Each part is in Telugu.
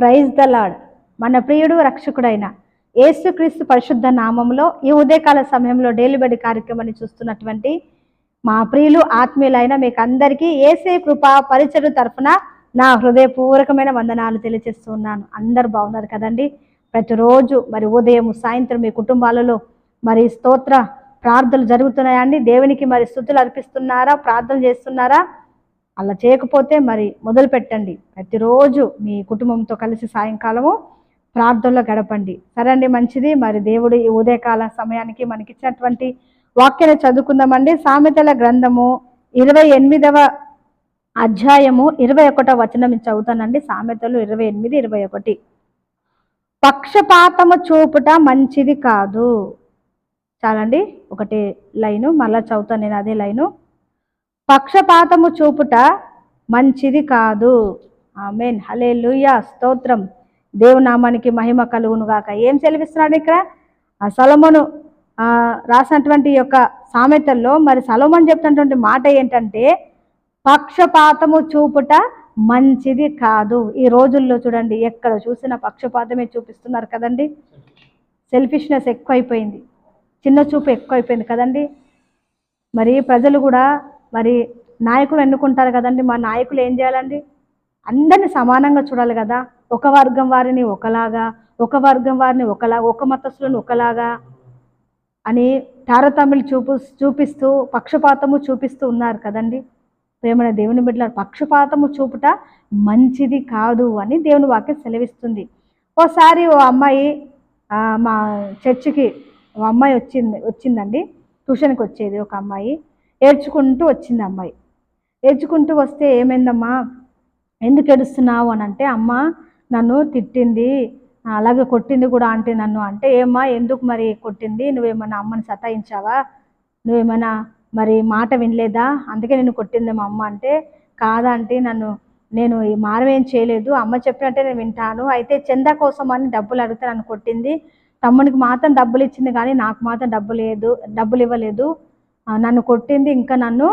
ప్రైజ్ ద లాడ్ మన ప్రియుడు రక్షకుడైన యేసుక్రీస్తు పరిశుద్ధ నామంలో ఈ ఉదయకాల సమయంలో డేలిబడి కార్యక్రమాన్ని చూస్తున్నటువంటి మా ప్రియులు ఆత్మీయులైన మీకు అందరికీ ఏసే కృప పరిచయం తరఫున నా హృదయపూర్వకమైన వందనాలు తెలియజేస్తున్నాను అందరు బాగున్నారు కదండి? ప్రతిరోజు మరి ఉదయం సాయంత్రం మీ కుటుంబాలలో మరి స్తోత్ర ప్రార్థనలు జరుగుతున్నాయండి దేవునికి మరి స్థుతులు అర్పిస్తున్నారా? ప్రార్థనలు చేస్తున్నారా? అలా చేయకపోతే మరి మొదలు పెట్టండి ప్రతిరోజు మీ కుటుంబంతో కలిసి సాయంకాలము ప్రార్థనలో గడపండి. సరే అండి మంచిది. మరి దేవుడు ఈ ఉదయకాల సమయానికి మనకి ఇచ్చినటువంటి వాక్యాన్ని చదువుకుందామండి. సామెతల గ్రంథము ఇరవై ఎనిమిదవ అధ్యాయము ఇరవై ఒకటో వచనం చదువుతానండి. సామెతలు ఇరవై ఎనిమిది ఇరవై ఒకటి. పక్షపాతము చూపుట మంచిది కాదు. చాలండి. ఒకటి లైను మళ్ళా చదువుతాను నేను అదే లైను. పక్షపాతము చూపుట మంచిది కాదు. ఆమెన్. హలే లూయా స్తోత్రం దేవునామానికి మహిమ కలుగునుగాక ఏం సెలవిస్తున్నాడు ఇక్కడ? ఆ రాసినటువంటి యొక్క సామెతల్లో మరి సలోమన్ చెప్తున్నటువంటి మాట ఏంటంటే పక్షపాతము చూపుట మంచిది కాదు. ఈ రోజుల్లో చూడండి ఎక్కడ చూసినా పక్షపాతమే చూపిస్తున్నారు కదండి. సెల్ఫిష్నెస్ ఎక్కువైపోయింది. చిన్న చూపు ఎక్కువైపోయింది కదండి. మరి ప్రజలు కూడా మరి నాయకులు ఎన్నుకుంటారు కదండి? మా నాయకులు ఏం చేయాలండి? అందరిని సమానంగా చూడాలి కదా. ఒక వర్గం వారిని ఒకలాగా ఒక వర్గం వారిని ఒకలాగా ఒక మతస్థులను ఒకలాగా అని తారతమ్యులు చూపు చూపిస్తూ పక్షపాతము చూపిస్తూ ఉన్నారు కదండి? ప్రేమణ దేవుని బిడ్డల పక్షపాతము చూపుట మంచిది కాదు అని దేవుని వాక్యం సెలవిస్తుంది. ఓసారి ఓ అమ్మాయి మా చర్చికి ఓ అమ్మాయి వచ్చింది వచ్చిందండి. ట్యూషన్కి వచ్చేది ఒక అమ్మాయి. ఏడ్చుకుంటూ వచ్చింది అమ్మాయి. ఏడ్చుకుంటూ వస్తే ఏమైందమ్మా? ఎందుకు ఏడుస్తున్నావు అని అంటే అమ్మ నన్ను తిట్టింది అలాగే కొట్టింది కూడా అంటే నన్ను. అంటే ఏమ్మా ఎందుకు మరి కొట్టింది? నువ్వేమన్నా అమ్మని సతాయించావా? నువ్వేమైనా మరి మాట వినలేదా? అందుకే నేను కొట్టింది మా అమ్మ అంటే కాదంటే నన్ను? నేను ఈ చేయలేదు. అమ్మ చెప్పినట్టే నేను వింటాను. అయితే చందా కోసం అని డబ్బులు అడిగితే నన్ను కొట్టింది. తమ్మునికి మాత్రం డబ్బులు ఇచ్చింది కానీ నాకు మాత్రం డబ్బు లేదు డబ్బులు ఇవ్వలేదు. నన్ను కొట్టింది ఇంకా నన్ను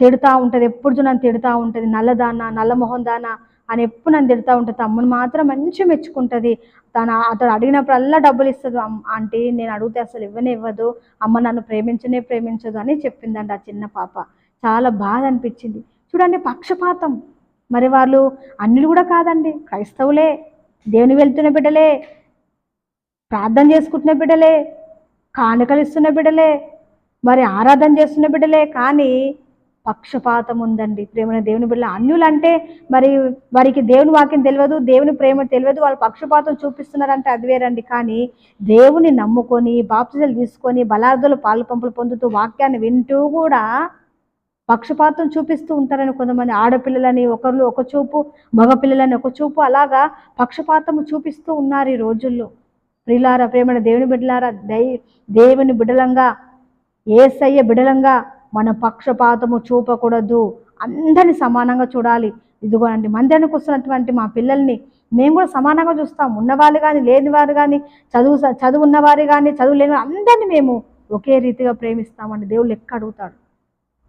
తిడుతూ ఉంటుంది. ఎప్పుడు నన్ను తిడుతూ ఉంటుంది. నల్లదానా నల్ల మొహం దానా అని ఎప్పుడు నన్ను తిడుతూ ఉంటుంది. తమ్ముని మాత్రం మంచి మెచ్చుకుంటుంది. తను అతడు అడిగినప్పుడల్లా డబ్బులు ఇస్తుంది. ఆంటీ నేను అడిగితే అసలు ఇవ్వనే ఇవ్వదు. అమ్మ నన్ను ప్రేమించనే ప్రేమించదు అని చెప్పిందండి ఆ చిన్న పాప. చాలా బాధ అనిపించింది. చూడండి పక్షపాతం. మరి వాళ్ళు అన్నిలు కూడా కాదండి. క్రైస్తవులే. దేవుని వెళ్తున్న బిడ్డలే. ప్రార్థన చేసుకుంటున్న బిడ్డలే. కానుకలు ఇస్తున్న బిడ్డలే. మరి ఆరాధన చేస్తున్న బిడ్డలే కానీ పక్షపాతం ఉందండి ప్రేమ దేవుని బిడ్డల అన్యులంటే మరి వారికి దేవుని వాక్యం తెలియదు దేవుని ప్రేమ తెలియదు వాళ్ళు పక్షపాతం చూపిస్తున్నారంటే అది వేరండి. కానీ దేవుని నమ్ముకొని బాప్తిజలు తీసుకొని బలార్థులు పాలు పంపులు పొందుతూ వాక్యాన్ని వింటూ కూడా పక్షపాతం చూపిస్తూ ఉంటారని కొంతమంది ఆడపిల్లలని ఒకరు ఒక చూపు మగపిల్లలని ఒక చూపు అలాగా పక్షపాతం చూపిస్తూ ఉన్నారు ఈ రోజుల్లో. ప్రిలారా ప్రేమణ దేవుని బిడ్డలారా దై దేవుని బిడలంగా ఏసయ్య బిడలంగా మన పక్షపాతము చూపకూడదు. అందరిని సమానంగా చూడాలి. ఇదిగోనండి మందిరానికి వస్తున్నటువంటి మా పిల్లల్ని మేము కూడా సమానంగా చూస్తాం. ఉన్నవాళ్ళు కానీ లేని వారు కానీ చదువు చదువు ఉన్నవారు కానీ చదువు లేని అందరిని అందరినీ మేము ఒకే రీతిగా ప్రేమిస్తామండి. దేవుళ్ళు ఎక్క అడుగుతాడు.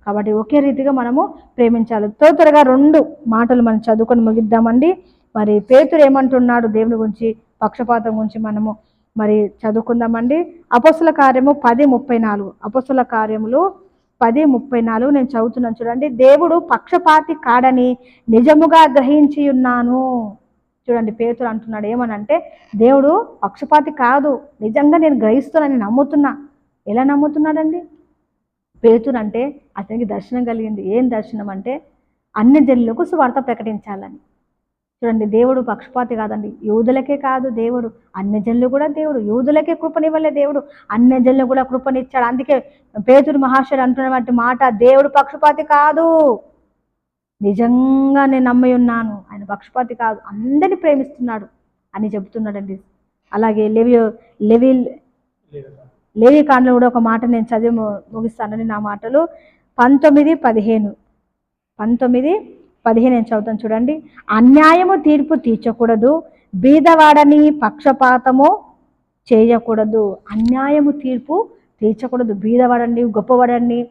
కాబట్టి ఒకే రీతిగా మనము ప్రేమించాలి. త్వర త్వరగా రెండు మాటలు మనం చదువుకొని ముగిద్దామండి. మరి పేతురు ఏమంటున్నాడు? దేవుని గురించి పక్షపాతం గురించి మనము మరి చదువుకుందామండి. అపస్సుల కార్యము పది ముప్పై నాలుగు. అపస్సుల కార్యములు పది ముప్పై నాలుగు నేను చదువుతున్నాను చూడండి. దేవుడు పక్షపాతి కాడని నిజముగా గ్రహించి ఉన్నాను. చూడండి పేతురు అంటున్నాడు ఏమనంటే దేవుడు పక్షపాతి కాదు. నిజంగా నేను గ్రహిస్తున్నాను నమ్ముతున్నా. ఎలా నమ్ముతున్నాడండి? పేతురు అంటే అతనికి దర్శనం కలిగింది. ఏం దర్శనం అంటే అన్ని జనులకు సువార్త ప్రకటించాలని. చూడండి దేవుడు పక్షపాతి కాదండి. యూదులకే కాదు దేవుడు అన్ని కూడా దేవుడు. యూదులకే కృపనివ్వలే దేవుడు అన్ని కూడా కృపనిచ్చాడు. అందుకే పేతురు మహాశయుడు అంటున్నటువంటి మాట దేవుడు పక్షపాతి కాదు. నిజంగా నేను నమ్మి ఉన్నాను. ఆయన పక్షపాతి కాదు. అందరిని ప్రేమిస్తున్నాడు అని చెబుతున్నాడండి. అలాగే లెవి లెవి లేవి కాండలో కూడా ఒక మాట నేను చదివి ము- ముగిస్తానని నా మాటలు. పంతొమ్మిది పదిహేను. పంతొమ్మిది పదిహేను నేను చదువుతాను చూడండి. అన్యాయము తీర్పు తీర్చకూడదు. బీదవాడని పక్షపాతము చేయకూడదు. అన్యాయము తీర్పు తీర్చకూడదు. బీదవాడని గొప్పవాడని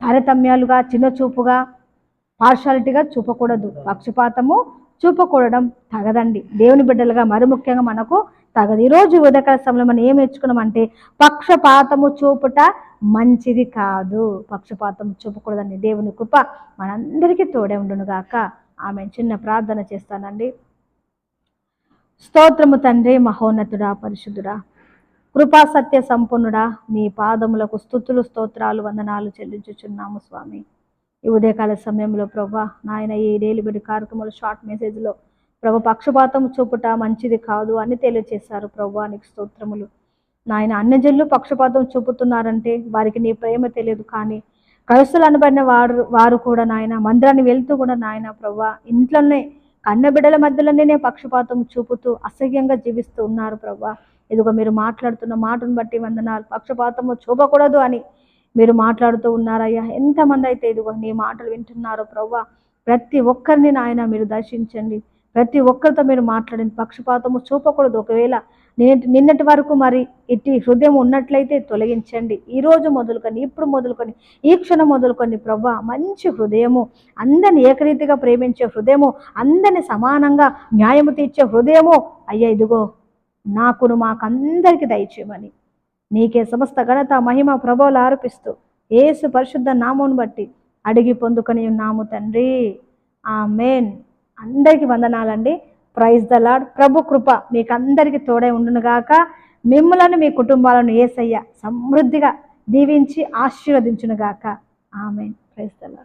తారతమ్యాలుగా చిన్న చూపుగా పార్షాలిటీగా చూపకూడదు. పక్షపాతము చూపకూడడం తగదండి. దేవుని బిడ్డలుగా మరి ముఖ్యంగా మనకు తగదు. ఈరోజు ఉదయకాల సమయంలో మనం ఏం నేర్చుకున్నామంటే పక్షపాతము చూపుట మంచిది కాదు. పక్షపాతం చూపకూడదండి. దేవుని కృప మనందరికీ తోడే ఉండునుగాక ఆమె చిన్న ప్రార్థన చేస్తానండి. స్తోత్రము తండ్రి మహోన్నతుడా పరిశుద్ధుడా. కృపా సత్య సంపన్నుడా నీ పాదములకు స్థుతులు స్తోత్రాలు వందనాలు చెల్లించుచున్నాము స్వామి. ఈ ఉదయకాల సమయంలో ప్రభా నాయన ఈ డైలీ బిడ్డ కార్యక్రమాలు షార్ట్ మెసేజ్లో ప్రభు పక్షపాతం చూపుట మంచిది కాదు అని తెలియచేశారు ప్రభు నీకు స్తోత్రములు. నాయన అన్యజనులు పక్షపాతం చూపుతున్నారంటే వారికి నీ ప్రేమ తెలియదు కానీ క్రైస్తులు అనబడిన వారు వారు కూడా నాయన మందిరాన్ని వెళ్తూ కూడా నాయన ప్రభా ఇంట్లోనే కన్న బిడ్డల మధ్యలోనే పక్షపాతం చూపుతూ అసహ్యంగా జీవిస్తూ ఉన్నారు ప్రభా. ఇదిగో మీరు మాట్లాడుతున్న మాటను బట్టి వందనాలు. పక్షపాతము చూపకూడదు అని మీరు మాట్లాడుతూ ఉన్నారయ్యా. ఎంతమంది అయితే ఇదిగో నీ మాటలు వింటున్నారో ప్రభా ప్రతి ఒక్కరిని నాయన మీరు దర్శించండి. ప్రతి ఒక్కరితో మీరు మాట్లాడండి. పక్షపాతము చూపకూడదు. ఒకవేళ నిన్నటి నిన్నటి వరకు మరి ఇట్టి హృదయం ఉన్నట్లయితే తొలగించండి. ఈ రోజు మొదలుకొని ఇప్పుడు మొదలుకొని ఈ క్షణం మొదలుకొని ప్రభా మంచి హృదయము అందరిని ఏకరీతిగా ప్రేమించే హృదయము అందరిని సమానంగా న్యాయము తీర్చే హృదయము అయ్యా ఇదిగో నాకును మాకందరికీ దయచేయమని. నీకే సమస్త ఘనత మహిమ ప్రభావాలు ఆరోపిస్తూ ఏసు పరిశుద్ధ నామమును బట్టి అడిగి పొందుకొని ఉన్నాము తండ్రి. ఆ మేన్ అందరికీ వందనాలండి. ప్రైజ్ ద లాడ్ ప్రభు కృప మీకు అందరికీ తోడై ఉండునుగాక మిమ్మలను మీ కుటుంబాలను ఏసయ్య సమృద్ధిగా దీవించి ఆశీర్వదించునుగాక ఆమె ప్రైజ్ ద లాడ్